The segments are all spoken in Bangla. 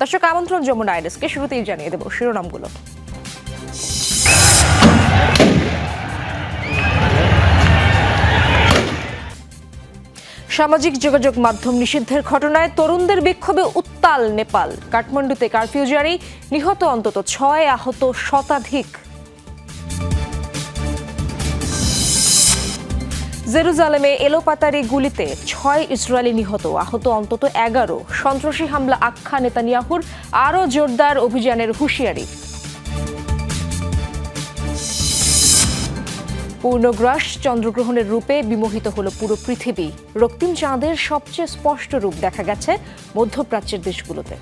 দর্শক, আমন্ত্রণ যমুনা আইডেসকে। শুরুতেই জানিয়ে দেব শিরোনামগুলো। সামাজিক যোগাযোগ মাধ্যম নিষিদ্ধের ঘটনায় তরুণদের বিক্ষোভে উত্তাল নেপাল। কাঠমান্ডুতে কারফিউ জারি, নিহত অন্তত ছয় আহত শতাধিক। জেরুজালেমে এলোপাতারি গুলিতে ছয় ইসরায়েলি নিহত, আহত অন্তত এগারো। সন্ত্রাসী হামলা আখ্যা নেতানিয়াহুর আরও জোরদার অভিযানের হুঁশিয়ারি। পূর্ণগ্রাস চন্দ্রগ্রহণের রূপে বিমোহিত হলো পুরো পৃথিবী। রক্তিম চাঁদের সবচেয়ে স্পষ্ট রূপ দেখা গেছে মধ্যপ্রাচ্যের দেশগুলোতে।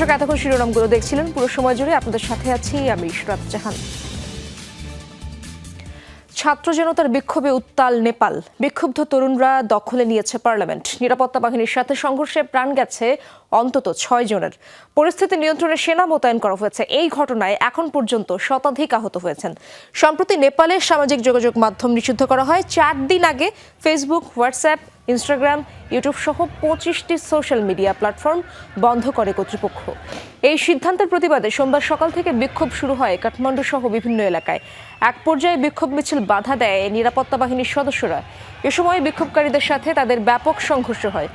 দর্শক এতক্ষণ শিরোনামগুলো দেখছিলেন। পুরো সময় জুড়ে আপনাদের সাথে আছি আমি ইশরাত জাহান। ছাত্র জনতার বিক্ষোভে উত্তাল নেপাল। বিক্ষুব্ধ তরুণরা দখলে নিয়েছে পার্লামেন্ট। নিরাপত্তা বাহিনীর সাথে সংঘর্ষে প্রাণ গেছে অন্তত ছয় জনের। পরিস্থিতি নিয়ন্ত্রণে সেনা মোতায়েন করা হয়েছে। এই ঘটনায় এখন পর্যন্ত শতাধিক আহত হয়েছেন। সম্প্রতি নেপালের সামাজিক যোগাযোগ মাধ্যম নিষিদ্ধ করা হয়। চার দিন আগে ফেসবুক, হোয়াটসঅ্যাপ, ইনস্টাগ্রাম, ইউটিউব সহ পঁচিশটি সোশ্যাল মিডিয়া প্ল্যাটফর্ম বন্ধ করে কর্তৃপক্ষ। এই সিদ্ধান্তের প্রতিবাদে সোমবার সকাল থেকে বিক্ষোভ শুরু হয় কাঠমান্ডু সহ বিভিন্ন এলাকায়। এক পর্যায়ে বিক্ষোভ মিছিল বাধা দেয় নিরাপত্তা বাহিনীর সদস্যরা। এ সময় বিক্ষোভকারীদের সাথে তাদের ব্যাপক সংঘর্ষ হয়।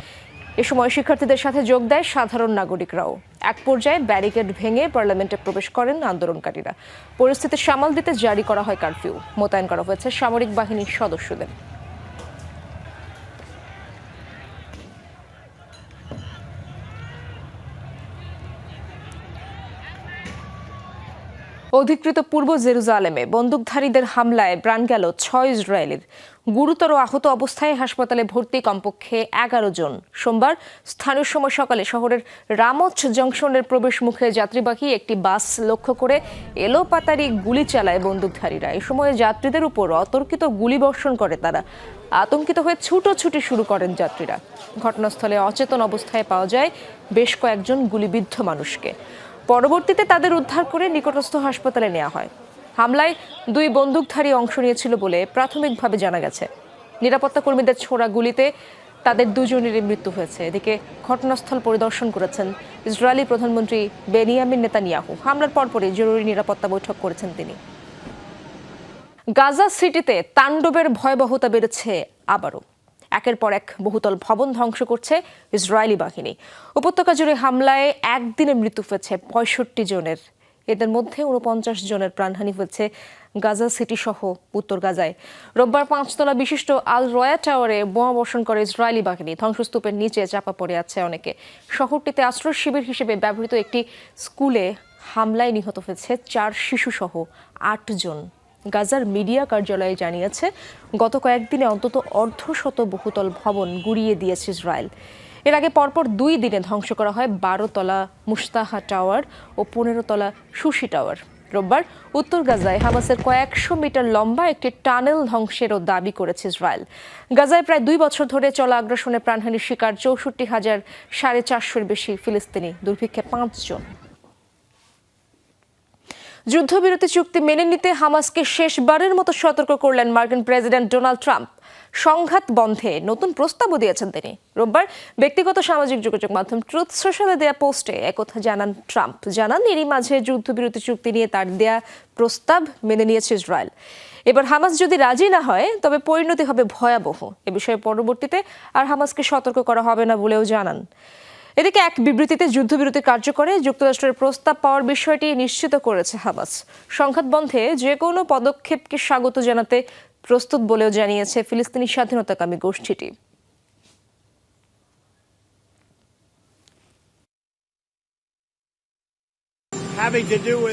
এ সময় শিক্ষার্থীদের সাথে যোগ দেয় সাধারণ নাগরিকরাও। এক পর্যায়ে ব্যারিকেড ভেঙে পার্লামেন্টে প্রবেশ করেন আন্দোলনকারীরা। পরিস্থিতি সামাল দিতে জারি করা হয় কারফিউ। মোতায়েন করা হয়েছে সামরিক বাহিনীর সদস্যদের। অধিকৃত পূর্ব জেরুজালেমে বন্দুকধারীদের হামলায় প্রাণ গেল ছয় ইসরায়েলের। গুরুতর আহত অবস্থায় হাসপাতালে ভর্তি কমপক্ষে এগারো জন। সোমবার স্থানীয় সময় সকালে শহরের রামচ জংশনের প্রবেশ মুখে যাত্রীবাহী একটি বাস লক্ষ্য করে এলোপাতারি গুলি চালায় বন্দুকধারীরা। এ সময় যাত্রীদের উপর অতর্কিত গুলিবর্ষণ করে তারা। আতঙ্কিত হয়ে ছুটোছুটি শুরু করেন যাত্রীরা। ঘটনাস্থলে অচেতন অবস্থায় পাওয়া যায় বেশ কয়েকজন গুলিবিদ্ধ মানুষকে। পরবর্তীতে তাদের উদ্ধার করে নিকটস্থ হাসপাতালে নেওয়া হয়। হামলায় দুই বন্দুকধারী অংশ নিয়েছিল বলে প্রাথমিকভাবে জানা গেছে। নিরাপত্তা কর্মীদের ছোড়া গুলিতে তাদের দুজনেরই মৃত্যু হয়েছে। এদিকে ঘটনাস্থল পরিদর্শন করেছেন ইসরায়েলি প্রধানমন্ত্রী বেনিয়ামিন নেতানিয়াহু। হামলার পরপরই জরুরি নিরাপত্তা বৈঠক করেছেন তিনি। গাজা সিটিতে তাণ্ডবের ভয়াবহতা বেড়েছে আবারও। একের পর এক বহুতল ভবন ধ্বংস করছে ইসরায়েলি বাহিনী। উপত্যকা জুড়ে হামলায় একদিনে মৃত্যু হয়েছে পঁয়ষট্টি জনের। এদের মধ্যে উনপঞ্চাশ জনের প্রাণহানি হয়েছে গাজা সিটি সহ উত্তর গাজায়। রোববার পাঁচতলা বিশিষ্ট আল রয়া টাওয়ারে বোমা বর্ষণ করে ইসরায়েলি বাহিনী। ধ্বংসস্তূপের নিচে চাপা পড়ে আছে অনেকে। শহরটিতে আশ্রয় শিবির হিসেবে ব্যবহৃত একটি স্কুলে হামলায় নিহত হয়েছে চার শিশুসহ আটজন। গাজার মিডিয়া কার্যালয়ে জানিয়েছে, গত কয়েকদিনে অন্তত অর্ধশত বহুতল ভবন গুড়িয়ে দিয়েছে ইসরায়েল। এর আগে পরপর দুই দিনে ধ্বংস করা হয় বারো তলা মুস্তাহা টাওয়ার ও পনেরো তলা সুশি টাওয়ার। রোববার উত্তর গাজায় হামাসের কয়েকশো মিটার লম্বা একটি টানেল ধ্বংসেরও দাবি করেছে ইসরায়েল। গাজায় প্রায় দুই বছর ধরে চলা আগ্রাসনে প্রাণহানির শিকার চৌষট্টি হাজার সাড়ে চারশোর বেশি ফিলিস্তিনি। দুর্ভিক্ষে পাঁচজন। যুদ্ধবিরতি চুক্তি মেনে নিতে হামাসকে শেষবারের মতো সতর্ক করলেন মার্কিন প্রেসিডেন্ট ডোনাল্ড ট্রাম্প। সংঘাত বন্ধে নতুন প্রস্তাবও দিয়েছেন তিনি। রোববার ব্যক্তিগত সামাজিক যোগাযোগ মাধ্যম ট্রুথ সোশ্যালে দেয়া পোস্টে একথা জানান ট্রাম্প। জানান, এরই মাঝে যুদ্ধবিরতি চুক্তি নিয়ে তার দেয়া প্রস্তাব মেনে নিয়েছে ইসরায়েল। এবার হামাস যদি রাজি না হয়, তবে পরিণতি হবে ভয়াবহ। এ বিষয়ে পরবর্তীতে আর হামাসকে সতর্ক করা হবে না বলেও জানান। এদিকে এক বিবৃতিতে যুদ্ধবিরতি কার্যকরে যুক্তরাষ্ট্রের প্রস্তাব পাওয়ার বিষয়টি নিশ্চিত করেছে হামাস। সংঘাত বন্ধে যে কোনো পদক্ষেপকে স্বাগত জানাতে প্রস্তুত বলেও জানিয়েছে ফিলিস্তিনি স্বাধীনতাকামী গোষ্ঠীটি।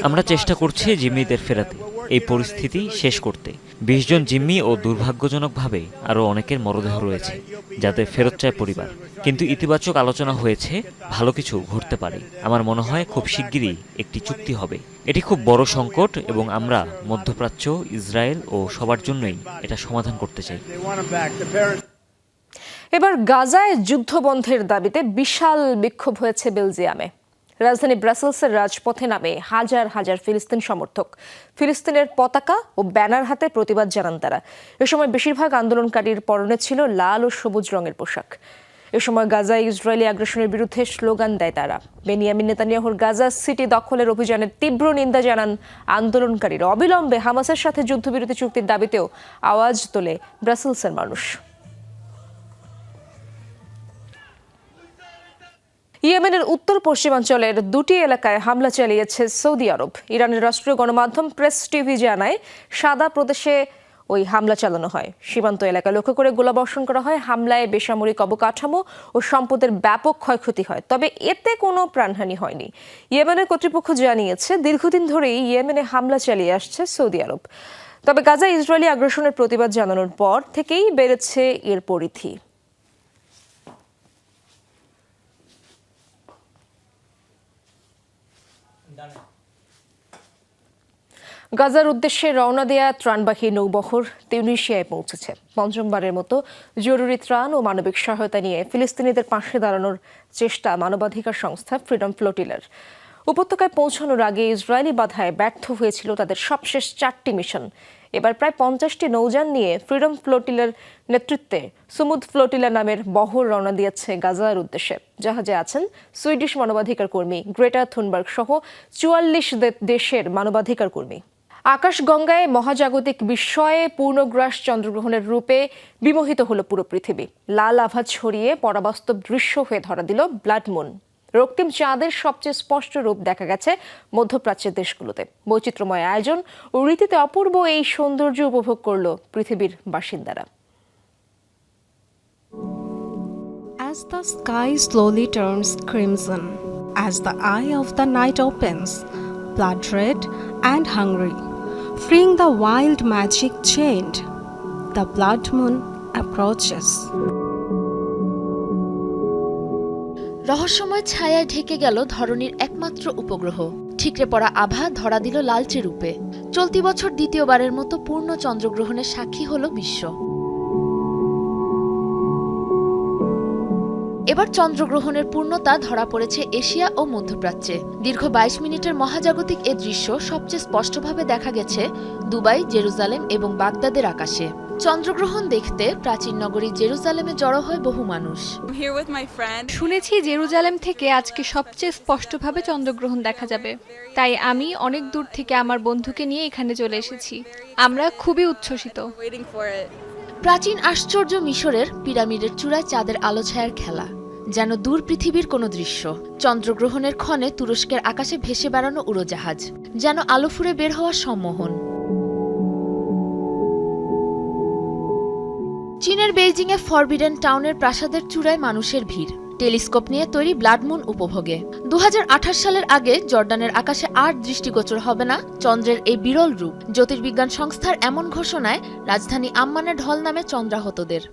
আমরা চেষ্টা করছি জিম্মিদের ফেরাতে। এই পরিস্থিতি শেষ করতে। বিশ জন জিম্মি ও দুর্ভাগ্যজনকভাবে আরও অনেকের মরদেহ রয়েছে যাদের ফেরত চায় পরিবার। কিন্তু ইতিবাচক আলোচনা হয়েছে, ভালো কিছু ঘটতে পারে। আমার মনে হয় খুব শিগগিরই একটি চুক্তি হবে। এটি খুব বড় সংকট এবং আমরা মধ্যপ্রাচ্য, ইসরায়েল ও সবার জন্যই এটা সমাধান করতে চাই। এবার গাজায় যুদ্ধবন্ধের দাবিতে বিশাল বিক্ষোভ হয়েছে বেলজিয়ামে। রাজধানী ব্রাসেলসের রাজপথে নামে হাজার হাজার ফিলিস্তিন সমর্থক। ফিলিস্তিনের পতাকা ও ব্যানার হাতে প্রতিবাদ জানান তারা। এ সময় বেশিরভাগ আন্দোলনকারীর পরনে ছিল লাল ও সবুজ রঙের পোশাক। এ সময় গাজায় ইসরায়েলি আগ্রাসনের বিরুদ্ধে স্লোগান দেয় তারা। বেনিয়ামিন নেতানিয়াহুর গাজা সিটি দখলের অভিযানের তীব্র নিন্দা জানান আন্দোলনকারীরা। অবিলম্বে হামাসের সাথে যুদ্ধবিরতি চুক্তির দাবিতেও আওয়াজ তোলে ব্রাসেলসের মানুষ। ইয়েমেনের উত্তর পশ্চিমাঞ্চলের দুটি এলাকায় হামলা চালিয়েছে সৌদি আরব। ইরানের রাষ্ট্রীয় গণমাধ্যম প্রেস টিভি জানায়, সাদা প্রদেশে ওই হামলা চালানো হয়। সীমান্ত এলাকা লক্ষ্য করে গোলাবর্ষণ করা হয়। হামলায় বেসামরিক অবকাঠামো ও সম্পদের ব্যাপক ক্ষয়ক্ষতি হয়। তবে এতে কোনো প্রাণহানি হয়নি। ইয়েমেনের কর্তৃপক্ষ জানিয়েছে, দীর্ঘদিন ধরেই ইয়েমেনে হামলা চালিয়ে আসছে সৌদি আরব। তবে গাজা ইসরায়েলি আগ্রাসনের প্রতিবাদ জানানোর পর থেকেই বেড়েছে এর পরিধি। গাজার উদ্দেশ্যে রওনা দেয়া ত্রাণবাহী নৌবহর তিউনিশিয়ায় পৌঁছেছে। পঞ্চমবারের মতো জরুরি ত্রাণ ও মানবিক সহায়তা নিয়ে ফিলিস্তিনিদের পাশে দাঁড়ানোর চেষ্টা মানবাধিকার সংস্থা ফ্রিডম ফ্লোটিলার। উপত্যকায় পৌঁছানোর আগে ইসরায়েলি বাধায় ব্যর্থ হয়েছিল তাদের সবশেষ চারটি মিশন। এবার প্রায় পঞ্চাশটি নৌযান নিয়ে ফ্রিডম ফ্লোটিলার নেতৃত্বে সুমুদ ফ্লোটিলা নামের বহর রওনা দিয়েছে গাজার উদ্দেশ্যে। জাহাজে আছেন সুইডিশ মানবাধিকার কর্মী গ্রেটা থুনবার্গ সহ চুয়াল্লিশ দেশের মানবাধিকার কর্মী। আকাশগঙ্গায় মহাজাগতিক বিস্ময়ে পূর্ণগ্রাস চন্দ্রগ্রহণের রূপে বিমোহিত হলো পুরো পৃথিবী। লাল আভা ছড়িয়ে পরাবাস্তব দৃশ্য হয়ে ধরা দিল ব্লাড মুন। রক্তিম চাঁদের সবচেয়ে স্পষ্ট রূপ দেখা গেছে মধ্যপ্রাচ্যের দেশগুলোতে। বৈচিত্র্যময় আয়োজন ও রীতিতে অপূর্ব এই সৌন্দর্য উপভোগ করল পৃথিবীর বাসিন্দারা। As the sky slowly turns crimson, as the eye of the night opens, blood red and hungry, freeing the wild magic chained, the blood moon approaches. রহস্যময় ছায়ায় ঢেকে গেল ধরনীর একমাত্র উপগ্রহ। ঠিকরে পড়া আভা ধরা দিল লালচে রূপে। চলতি বছর দ্বিতীয়বারের মতো পূর্ণ চন্দ্রগ্রহণের সাক্ষী হল বিশ্ব। এবার চন্দ্রগ্রহণের পূর্ণতা ধরা পড়েছে এশিয়া ও মধ্যপ্রাচ্যে। দীর্ঘ বাইশ মিনিটের মহাজাগতিক এ দৃশ্য সবচেয়ে স্পষ্টভাবে দেখা গেছে দুবাই জেরুজালেম এবং বাগদাদের আকাশে। চন্দ্রগ্রহণ দেখতে প্রাচীন নগরী জেরুজালেমে জড়ো হয় বহু মানুষ. শুনেছি জেরুজালেম থেকে আজকে সবচেয়ে স্পষ্টভাবে চন্দ্রগ্রহণ দেখা যাবে। তাই আমি অনেক দূর থেকে আমার বন্ধুকে নিয়ে এখানে চলে এসেছি। আমরা খুবই উচ্ছ্বসিত. প্রাচীন আশ্চর্য মিশরের পিরামিডের চূড়ায় চাঁদের আলো ছায়ার খেলা। যেন দূর পৃথিবীর কোনো দৃশ্য। চন্দ্রগ্রহণের ক্ষণে তুরস্কের আকাশে ভেসে বেড়ানো উড়োজাহাজ, যেন আলো ফুরে বের হওয়ার সম্মোহন। চীনের বেইজিংয়ে ফরবিডেন টাউনের প্রাসাদের চূড়ায় মানুষের ভিড়। টেলিস্কোপ নিয়ে তৈরি ব্লাডমুন উপভোগে। দু হাজার আঠাশ সালের আগে জর্ডানের আকাশে আর দৃষ্টিগোচর হবে না চন্দ্রের এই বিরল রূপ। জ্যোতির্বিজ্ঞান সংস্থার এমন ঘোষণায় রাজধানী আম্মানে ঢল নামে চন্দ্রাহতদের।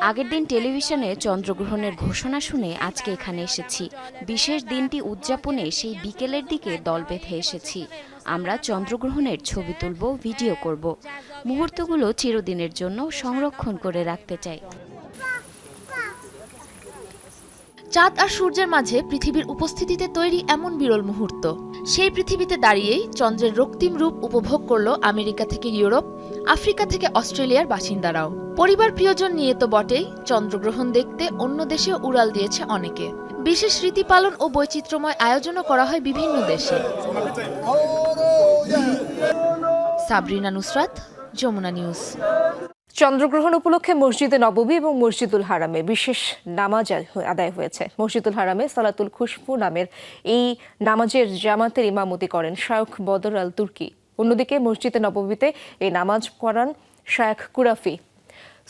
আগের দিন টেলিভিশনে চন্দ্রগ্রহণের ঘোষণা শুনে আজকে এখানে এসেছি। বিশেষ দিনটি উদযাপনে সেই বিকেলের দিকে দল বেঁধে এসেছি। আমরা চন্দ্রগ্রহণের ছবি তুলব, ভিডিও করব। মুহূর্তগুলো চিরদিনের জন্য সংরক্ষণ করে রাখতে চাই। চাঁদ আর সূর্যের মাঝে পৃথিবীর উপস্থিতিতে তৈরি এমন বিরল মুহূর্ত। সেই পৃথিবীতে দাঁড়িয়েই চন্দ্রের রক্তিম রূপ উপভোগ করল আমেরিকা থেকে ইউরোপ, আফ্রিকা থেকে অস্ট্রেলিয়ার বাসিন্দারাও। পরিবার প্রিয়জন নিয়ে তো বটেই, চন্দ্রগ্রহণ দেখতে অন্য দেশেও উড়াল দিয়েছে অনেকে। বিশেষ রীতি পালন ও বৈচিত্র্যময় আয়োজনও করা হয় বিভিন্ন দেশে। সাবরিনা নুসরাত, যমুনা নিউজ। চন্দ্রগ্রহণ উপলক্ষে মসজিদে নববী এবং মসজিদুল হারামে বিশেষ নামাজ আদায় হয়েছে। মসজিদুল হারামে সালাতুল খুশফু নামের এই নামাজের জামাতের ইমামতি করেন শায়খ বদর আল তুর্কি। অন্যদিকে মসজিদে নববীতে এই নামাজ পড়ান শায়খ কুরাফি।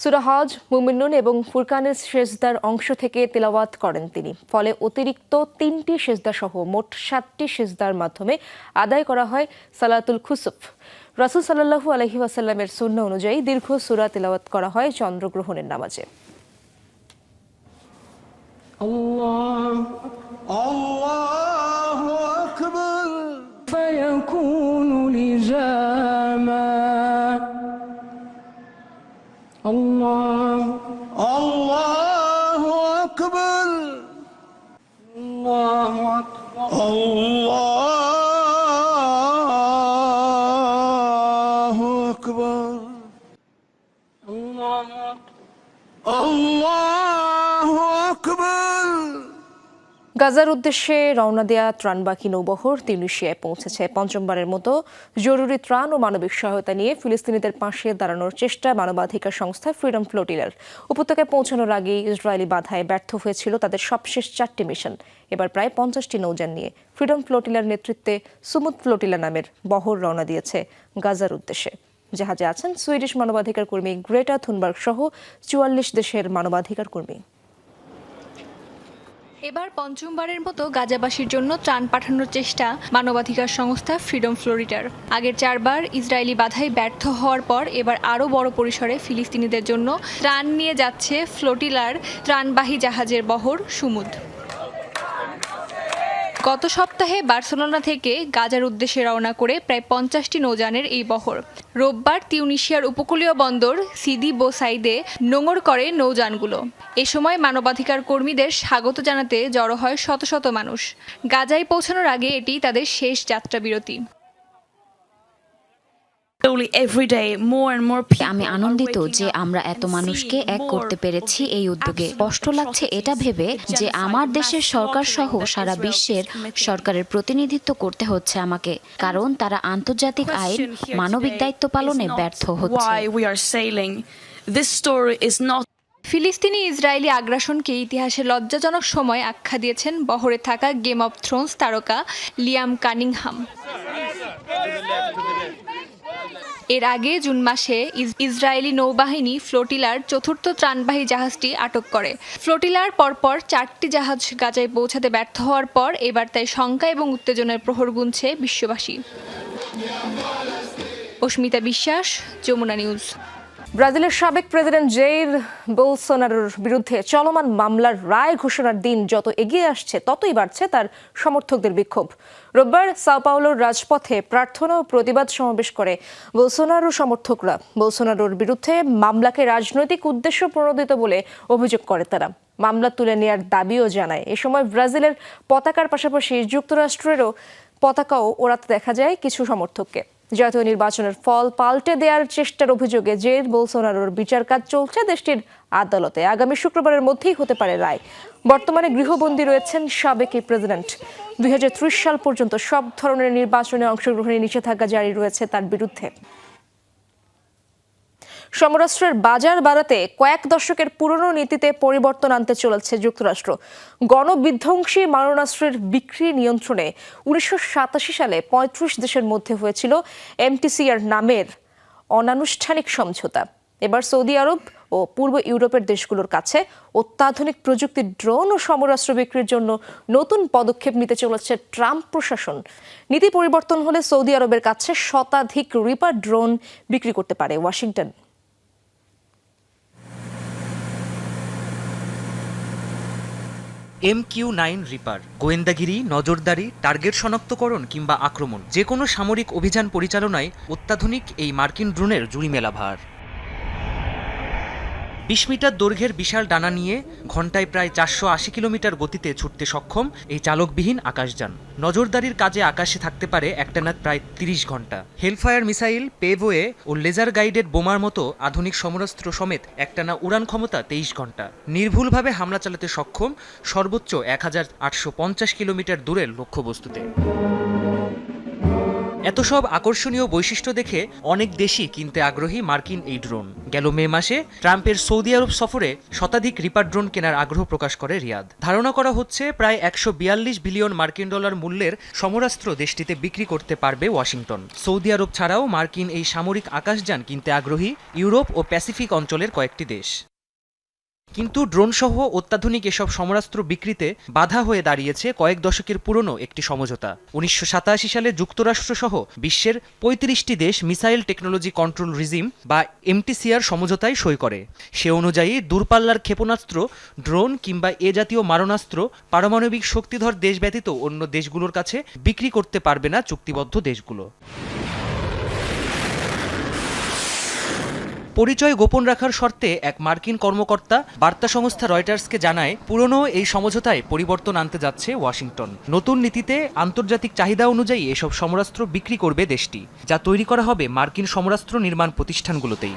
সুরাহজ মুমিনুন এবং ফুরকানের শেজদার অংশ থেকে তেলাওয়াত করেন তিনি। ফলে অতিরিক্ত তিনটি সেজদা সহ মোট সাতটি সেজদার মাধ্যমে আদায় করা হয় সালাতুল খুসুফ। রাসুল সাল্লাহু আলহি ওয়াসাল্লামের শূন্য অনুযায়ী দীর্ঘ সুরা তেলাওয়াত করা হয় চন্দ্রগ্রহণের নামাজে الله الله أكبر فيكون لزاما الله الله أكبر الله أكبر الله গাজার উদ্দেশ্যে রওনা দেয়া ত্রাণবাহী নৌবহর তিউনিশিয়ায় পৌঁছেছে। পঞ্চমবারের মতো জরুরি ত্রাণ ও মানবিক সহায়তা নিয়ে ফিলিস্তিনিদের পাশে দাঁড়ানোর চেষ্টা মানবাধিকার সংস্থা ফ্রিডম ফ্লোটিলার। উপত্যকায় পৌঁছানোর আগে ইসরায়েলি বাধায় ব্যর্থ হয়েছিল তাদের সবশেষ চারটি মিশন। এবার প্রায় পঞ্চাশটি নৌযান নিয়ে ফ্রিডম ফ্লোটিলার নেতৃত্বে সুমুদ ফ্লোটিলা নামের বহর রওনা দিয়েছে গাজার উদ্দেশ্যে। জাহাজে আছেন সুইডিশ মানবাধিকার কর্মী গ্রেটা থুনবার্গ সহ চুয়াল্লিশ দেশের মানবাধিকার কর্মী। এবার পঞ্চমবারের মতো গাজাবাসীর জন্য ত্রাণ পাঠানোর চেষ্টা মানবাধিকার সংস্থা ফ্রিডম ফ্লোরিডার। আগের চারবার ইসরায়েলি বাধায় ব্যর্থ হওয়ার পর এবার আরও বড় পরিসরে ফিলিস্তিনিদের জন্য ত্রাণ নিয়ে যাচ্ছে ফ্লোটিলার ত্রাণবাহী জাহাজের বহর সুমুদ। গত সপ্তাহে বার্সেলোনা থেকে গাজার উদ্দেশ্যে রওনা করে প্রায় পঞ্চাশটি নৌযানের এই বহর। রোববার তিউনিশিয়ার উপকূলীয় বন্দর সিদি বোসাইদে নোঙর করে নৌযানগুলো। এ সময় মানবাধিকার কর্মীদের স্বাগত জানাতে জড়ো হয় শত শত মানুষ। গাজায় পৌঁছানোর আগে এটি তাদের শেষ যাত্রা বিরতি আমি আনন্দিত যে আমরা এত মানুষকে এক করতে পেরেছি এই উদ্যোগে। কষ্ট লাগছে এটা ভেবে যে আমার দেশের সরকার সহ সারা বিশ্বের সরকারের প্রতিনিধিত্ব করতে হচ্ছে আমাকে। কারণ তারা আন্তর্জাতিক আইন মানবিক দায়িত্ব পালনে ব্যর্থ হচ্ছে। ফিলিস্তিনি ইসরায়েলি আগ্রাসনকে ইতিহাসে লজ্জাজনক সময় আখ্যা দিয়েছেন বহরে থাকা গেম অব থ্রোনস তারকা লিয়াম কানিংহাম। এর আগে জুন মাসে ইস- ইসরায়েলি নৌবাহিনী ফ্লোটিলার চতুর্থ ত্রাণবাহী জাহাজটি আটক করে। ফ্লোটিলার পরপর চারটি জাহাজ গাজায় পৌঁছাতে ব্যর্থ হওয়ার পর এবার তাই শঙ্কা এবং উত্তেজনার প্রহর গুনছে বিশ্ববাসী। অস্মিতা বিশ্বাস, যমুনা নিউজ। ব্রাজিলের সাবেক প্রেসিডেন্ট জেইর বোলসোনারোর বিরুদ্ধে চলমান মামলার রায় ঘোষণার দিন যত এগিয়ে আসছে, ততই বাড়ছে তার সমর্থকদের বিক্ষোভ। রোববার সাও পাওলোর রাজপথে প্রার্থনা ও প্রতিবাদ সমাবেশ করে বোলসোনারো সমর্থকরা। বোলসোনারোর বিরুদ্ধে মামলাকে রাজনৈতিক উদ্দেশ্য প্রণোদিত বলে অভিযোগ করে তারা। মামলা তুলে নেওয়ার দাবিও জানায়। এ সময় ব্রাজিলের পতাকার পাশাপাশি যুক্তরাষ্ট্রেরও পতাকাও ওড়াতে দেখা যায় কিছু সমর্থককে। জাতীয় নির্বাচনের ফল পাল্টে দেওয়ার চেষ্টার অভিযোগে জের বোলসোনারোর বিচার কাজ চলছে দেশটির আদালতে। আগামী শুক্রবারের মধ্যেই হতে পারে রায়। বর্তমানে গৃহবন্দী রয়েছেন সাবেক প্রেসিডেন্ট। দুই হাজার ত্রিশ সাল পর্যন্ত সব ধরনের নির্বাচনে অংশগ্রহণে নিষেধাজ্ঞা জারি রয়েছে তার বিরুদ্ধে। সমরাষ্ট্রের বাজার বাড়াতে কয়েক দশকের পুরনো নীতিতে পরিবর্তন আনতে চলেছে যুক্তরাষ্ট্র। গণবিধ্বংসী মারণাস্ত্রের বিক্রি নিয়ন্ত্রণে উনিশশো সাতাশি সালে পঁয়ত্রিশ দেশের মধ্যে হয়েছিল এমটিসিআর নামের অনানুষ্ঠানিক সমঝোতা। এবার সৌদি আরব ও পূর্ব ইউরোপের দেশগুলোর কাছে অত্যাধুনিক প্রযুক্তির ড্রোন ও সমরাস্ত্র বিক্রির জন্য নতুন পদক্ষেপ নিতে চলেছে ট্রাম্প প্রশাসন। নীতি পরিবর্তন হলে সৌদি আরবের কাছে শতাধিক রিপার ড্রোন বিক্রি করতে পারে Washington. M Q nine Reaper, গোয়েন্দাগিরি, নজরদারি, টার্গেট শনাক্তকরণ কিংবা আক্রমণ যে কোনো সামরিক অভিযান পরিচালনায় অত্যাধুনিক এই মার্কিন ড্রোনের জুড়ি মেলা ভার। বিশ মিটার দৈর্ঘ্যের বিশাল ডানা নিয়ে ঘন্টায় প্রায় চারশো আশি কিলোমিটার গতিতে ছুটতে সক্ষম এই চালকবিহীন আকাশযান। নজরদারির কাজে আকাশে থাকতে পারে একটানা প্রায় তিরিশ ঘণ্টা। হেলফায়ার মিসাইল, পেভওয়ে ও লেজার গাইডেড বোমার মতো আধুনিক সমরাস্ত্র সমেত একটানা উড়ান ক্ষমতা তেইশ ঘণ্টা। নির্ভুলভাবে হামলা চালাতে সক্ষম সর্বোচ্চ এক হাজার আটশো পঞ্চাশ কিলোমিটার দূরের লক্ষ্যবস্তুতে। এত সব আকর্ষণীয় বৈশিষ্ট্য দেখে অনেক দেশই কিনতে আগ্রহী মার্কিন এই ড্রোন। গেল মে মাসে ট্রাম্পের সৌদি আরব সফরে শতাধিক রিপার ড্রোন কেনার আগ্রহ প্রকাশ করে রিয়াদ। ধারণা করা হচ্ছে প্রায় একশো বিয়াল্লিশ বিলিয়ন মার্কিন ডলার মূল্যের সমরাস্ত্র দেশটিতে বিক্রি করতে পারবে ওয়াশিংটন। সৌদি আরব ছাড়াও মার্কিন এই সামরিক আকাশযান কিনতে আগ্রহী ইউরোপ ও প্যাসিফিক অঞ্চলের কয়েকটি দেশ। কিন্তু ড্রোনসহ অত্যাধুনিক এসব সমরাস্ত্র বিক্রিতে বাধা হয়ে দাঁড়িয়েছে কয়েক দশকের পুরনো একটি সমঝোতা। উনিশশো সাতাশি সালে যুক্তরাষ্ট্রসহ বিশ্বের পঁয়ত্রিশটি দেশ মিসাইল টেকনোলজি কন্ট্রোল রিজিম বা এমটিসিআর সমঝোতায় সই করে। সে অনুযায়ী দূরপাল্লার ক্ষেপণাস্ত্র, ড্রোন কিংবা এ জাতীয় মারণাস্ত্র পারমাণবিক শক্তিধর দেশ ব্যতীত অন্য দেশগুলোর কাছে বিক্রি করতে পারবে না চুক্তিবদ্ধ দেশগুলো। পরিচয় গোপন রাখার শর্তে এক মার্কিন কর্মকর্তা বার্তা সংস্থা রয়টার্সকে জানায় পুরনো এই সমঝোতায় পরিবর্তন আনতে যাচ্ছে ওয়াশিংটন। নতুন নীতিতে আন্তর্জাতিক চাহিদা অনুযায়ী এসব সমরাস্ত্র বিক্রি করবে দেশটি যা তৈরি করা হবে মার্কিন সমরাস্ত্র নির্মাণ প্রতিষ্ঠানগুলোতেই।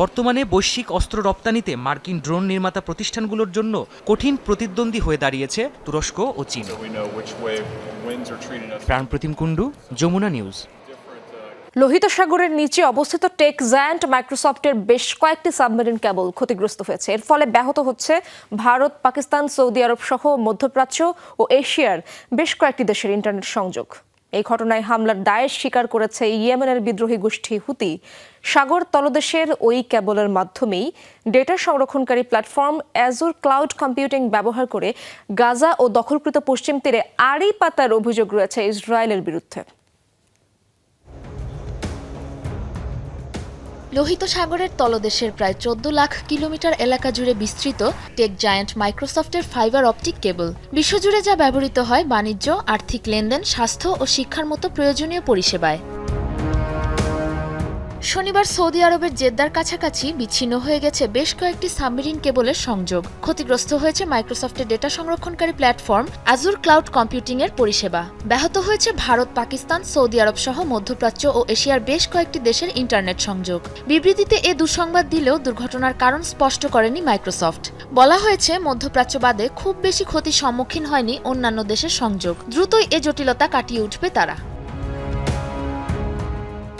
বর্তমানে বৈশ্বিক অস্ত্র রপ্তানিতে মার্কিন ড্রোন নির্মাতা প্রতিষ্ঠানগুলোর জন্য কঠিন প্রতিদ্বন্দ্বী হয়ে দাঁড়িয়েছে তুরস্ক ও চীন। প্রাণ প্রতিম কুণ্ডু যমুনা নিউজ। লোহিত সাগরের নিচে অবস্থিত টেক জায়ান্ট মাইক্রোসফটের বেশ কয়েকটি সাবমেরিন কেবল ক্ষতিগ্রস্ত হয়েছে। এর ফলে ব্যাহত হচ্ছে ভারত, পাকিস্তান, সৌদি আরব সহ মধ্যপ্রাচ্য ও এশিয়ার বেশ কয়েকটি দেশের ইন্টারনেট সংযোগ। এই ঘটনায় হামলার দায়ের স্বীকার করেছে ইয়েমেনের বিদ্রোহী গোষ্ঠী হুতি। সাগর তলদেশের ওই কেবলের মাধ্যমেই ডেটা সংরক্ষণকারী প্ল্যাটফর্ম অ্যাজুর ক্লাউড কম্পিউটিং ব্যবহার করে গাজা ও দখলকৃত পশ্চিম তীরে আড়ি পাতার অভিযোগ রয়েছে ইসরায়েলের বিরুদ্ধে। লোহিত সাগরের তলদেশের প্রায় চোদ্দ লাখ কিলোমিটার এলাকা জুড়ে বিস্তৃত টেক জায়ান্ট মাইক্রোসফটের ফাইবার অপটিক কেবল। বিশ্বজুড়ে যা ব্যবহৃত হয় বাণিজ্য, আর্থিক লেনদেন, স্বাস্থ্য ও শিক্ষার মতো প্রয়োজনীয় পরিষেবায়। শনিবার সৌদি আরবের জেদ্দার কাছাকাছি বিচ্ছিন্ন হয়ে গেছে বেশ কয়েকটি সাবমেরিন কেবলের সংযোগ। ক্ষতিগ্রস্ত হয়েছে মাইক্রোসফটের ডেটা সংরক্ষণকারী প্ল্যাটফর্ম আজুর ক্লাউড কম্পিউটিং এর পরিষেবা। ব্যাহত হয়েছে ভারত, পাকিস্তান, সৌদি আরব সহ মধ্যপ্রাচ্য ও এশিয়ার বেশ কয়েকটি দেশের ইন্টারনেট সংযোগ। বিবৃতিতে এ দুঃসংবাদ দিলেও দুর্ঘটনার কারণ স্পষ্ট করেনি মাইক্রোসফট। বলা হয়েছে, মধ্যপ্রাচ্য বাদে খুব বেশি ক্ষতির সম্মুখীন হয়নি অন্যান্য দেশের সংযোগ। দ্রুতই এ জটিলতা কাটিয়ে উঠবে তারা।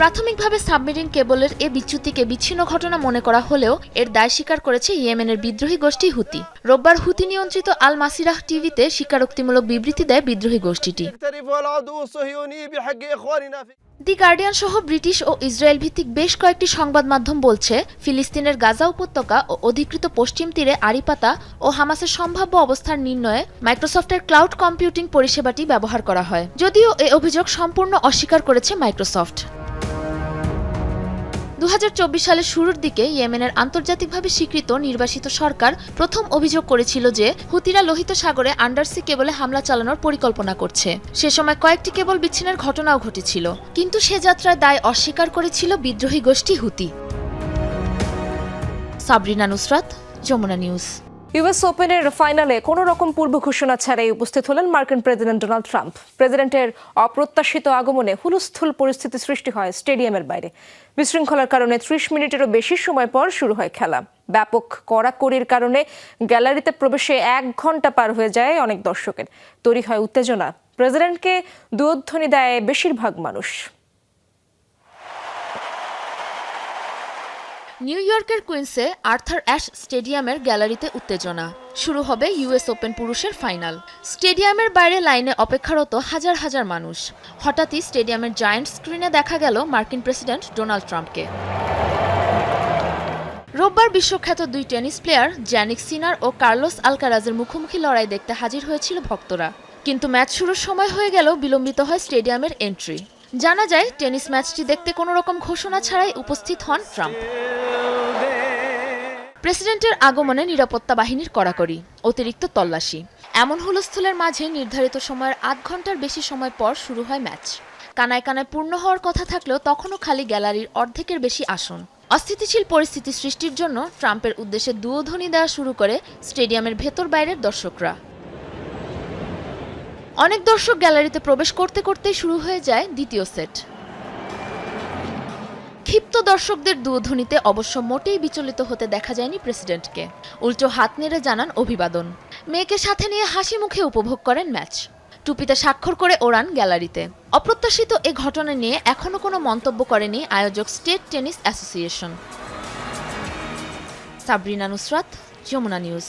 প্রাথমিকভাবে সাবমেরিন কেবলের এ বিচ্যুতিকে বিচ্ছিন্ন ঘটনা মনে করা হলেও এর দায় স্বীকার করেছে ইয়েমেনের বিদ্রোহী গোষ্ঠী হুতি। রোববার হুতি নিয়ন্ত্রিত আল মাসিরাহ টিভিতে স্বীকারোক্তিমূলক বিবৃতি দেয় বিদ্রোহী গোষ্ঠীটি। দি গার্ডিয়ান সহ ব্রিটিশ ও ইসরায়েল ভিত্তিক বেশ কয়েকটি সংবাদ মাধ্যম বলছে, ফিলিস্তিনের গাজা উপত্যকা ও অধিকৃত পশ্চিম তীরে আরিপাতা ও হামাসের সম্ভাব্য অবস্থার নির্ণয়ে মাইক্রোসফটের ক্লাউড কম্পিউটিং পরিষেবাটি ব্যবহার করা হয়। যদিও এ অভিযোগ সম্পূর্ণ অস্বীকার করেছে মাইক্রোসফট। দু হাজার চব্বিশ সালের শুরুর দিকে ইয়েমেনের আন্তর্জাতিকভাবে স্বীকৃত নির্বাসিত সরকার প্রথম অভিযোগ করেছিল যে হুতিরা লোহিত সাগরে আন্ডারসি কেবলে হামলা চালানোর পরিকল্পনা করছে। সে সময় কয়েকটি কেবল বিচ্ছিন্নের ঘটনাও ঘটেছিল। কিন্তু সে যাত্রায় দায় অস্বীকার করেছিল বিদ্রোহী গোষ্ঠী Houthi. Sabrina Nusrat, Jamuna News. US ওপেনের ফাইনালে কোনো রকম পূর্ব ঘোষণা ছাড়াই উপস্থিত হলেন মার্কিন প্রেসিডেন্ট ডোনাল্ড ট্রাম্প। প্রেসিডেন্টের অপ্রত্যাশিত আগমনে হুলস্থুল পরিস্থিতি সৃষ্টি হয় স্টেডিয়ামের বাইরে। বিশৃঙ্খলার কারণে ত্রিশ মিনিটেরও বেশি সময় পর শুরু হয় খেলা। ব্যাপক কড়াকড়ির কারণে গ্যালারিতে প্রবেশে এক ঘণ্টা পার হয়ে যায় অনেক দর্শকের। তৈরি হয় উত্তেজনা। প্রেসিডেন্টকে দুধ্বনি দেয় বেশিরভাগ মানুষ। নিউ ইয়র্কের কুইন্সে আর্থার অ্যাশ স্টেডিয়ামের গ্যালারিতে উত্তেজনা। শুরু হবে ইউএস ওপেন পুরুষের ফাইনাল। স্টেডিয়ামের বাইরে লাইনে অপেক্ষারত হাজার হাজার মানুষ। হঠাৎই স্টেডিয়ামের জায়ান্ট স্ক্রিনে দেখা গেল মার্কিন প্রেসিডেন্ট ডোনাল্ড ট্রাম্পকে। রোববার বিশ্বখ্যাত দুই টেনিস প্লেয়ার জ্যানিক সিনার ও কার্লোস আলকারাজের মুখোমুখি লড়াই দেখতে হাজির হয়েছিল ভক্তরা। কিন্তু ম্যাচ শুরুর সময় হয়ে গেলেও বিলম্বিত হয় স্টেডিয়ামের এন্ট্রি। জানা যায়, টেনিস ম্যাচটি দেখতে কোনো রকম ঘোষণা ছাড়াই উপস্থিত হন ট্রাম্প। প্রেসিডেন্টের আগমনে নিরাপত্তা বাহিনীর কড়াকড়ি, অতিরিক্ত তল্লাশি। এমন হুলস্থলের মাঝে নির্ধারিত সময়ের আধ ঘণ্টার বেশি সময় পর শুরু হয় ম্যাচ। কানায় কানায় পূর্ণ হওয়ার কথা থাকলেও তখনও খালি গ্যালারির অর্ধেকের বেশি আসন। অস্থিতিশীল পরিস্থিতি সৃষ্টির জন্য ট্রাম্পের উদ্দেশ্যে দুয়োধ্বনি দেওয়া শুরু করে স্টেডিয়ামের ভেতর বাইরের দর্শকরা। অনেক দর্শক গ্যালারিতে প্রবেশ করতে করতেই শুরু হয়ে যায় দ্বিতীয় সেট। ক্ষিপ্ত দর্শকদের দুধ্বনিতে অবশ্য মোটেই বিচলিত হতে দেখা যায়নি প্রেসিডেন্টকে। উল্টো হাত নেড়ে জানান অভিবাদন। মেয়েকে সাথে নিয়ে হাসি মুখে উপভোগ করেন ম্যাচ। টুপিতে স্বাক্ষর করে ওড়ান গ্যালারিতে। অপ্রত্যাশিত এ ঘটনা নিয়ে এখনও কোনো মন্তব্য করেনি আয়োজক State Tennis Association. Sabrina Nusrat, Jamuna News.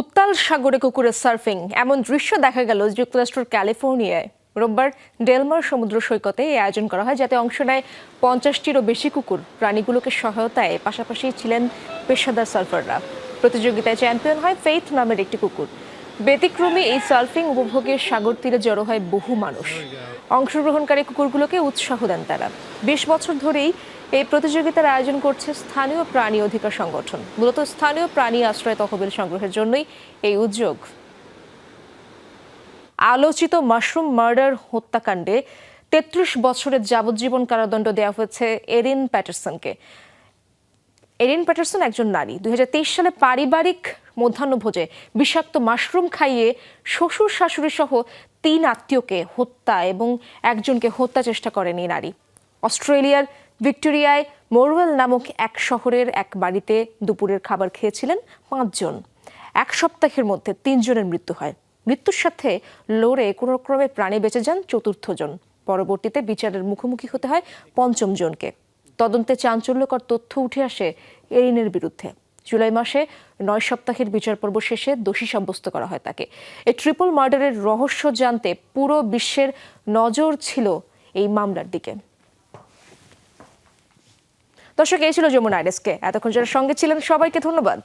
উত্তাল সাগরে কুকুরের সার্ফিং। এমন দৃশ্য দেখা গেল যুক্তরাষ্ট্রের ক্যালিফোর্নিয়ায়। রোববার ডেলমার সমুদ্র সৈকতে এই আয়োজন করা হয়, যাতে অংশ নেয় পঞ্চাশটিরও বেশি কুকুর। প্রাণীগুলোকে সহায়তায় পাশাপাশি ছিলেন পেশাদার সার্ফাররা। প্রতিযোগিতায় চ্যাম্পিয়ন হয় ফেইথ নামের একটি কুকুর। ব্যতিক্রমী এই সার্ফিং উপভোগের সাগর তীরে জড়ো হয় বহু মানুষ। অংশগ্রহণকারী কুকুরগুলোকে উৎসাহ দেন তারা। বিশ বছর ধরেই এই প্রতিযোগিতার আয়োজন করছে স্থানীয় প্রাণী অধিকার সংগঠন। মূলত স্থানীয় প্রাণী আশ্রয় তহবিল সংগ্রহের জন্যই এই উদ্যোগ। আলোচিত মাশরুম মার্ডার হত্যাকাণ্ডে তেত্রিশ বছরের যাবজ্জীবন কারাদণ্ড দেওয়া হয়েছে এরিন প্যাটারসনকে। এরিন প্যাটারসন একজন নারী। দুই হাজার তেইশ সালে পারিবারিক মধ্যাহ্নভোজে বিষাক্ত মাশরুম খাইয়ে শ্বশুর শাশুড়ি সহ তিন আত্মীয়কে হত্যা এবং একজনকে হত্যা চেষ্টা করেন এই নারী। অস্ট্রেলিয়ার ভিক্টোরিয়ায় মোরওয়েল নামক এক শহরের এক বাড়িতে দুপুরের খাবার খেয়েছিলেন পাঁচজন। এক সপ্তাহের মধ্যে তিনজনের মৃত্যু হয়। মৃত্যুর সাথে লড়ে কোনো ক্রমে প্রাণে বেঁচে যান চতুর্থ জন পরবর্তীতে বিচারের মুখোমুখি হতে হয় পঞ্চম জনকে। তদন্তে চাঞ্চল্যকর তথ্য উঠে আসে এরিনের বিরুদ্ধে। জুলাই মাসে নয় সপ্তাহের বিচার পর্ব শেষে দোষী সাব্যস্ত করা হয় তাকে। এই ট্রিপল মার্ডারের রহস্য জানতে পুরো বিশ্বের নজর ছিল এই মামলার দিকে। দর্শক এই ছিল যমুনা আইডেসকে। এতক্ষণ যারা সঙ্গে ছিলেন সবাইকে ধন্যবাদ।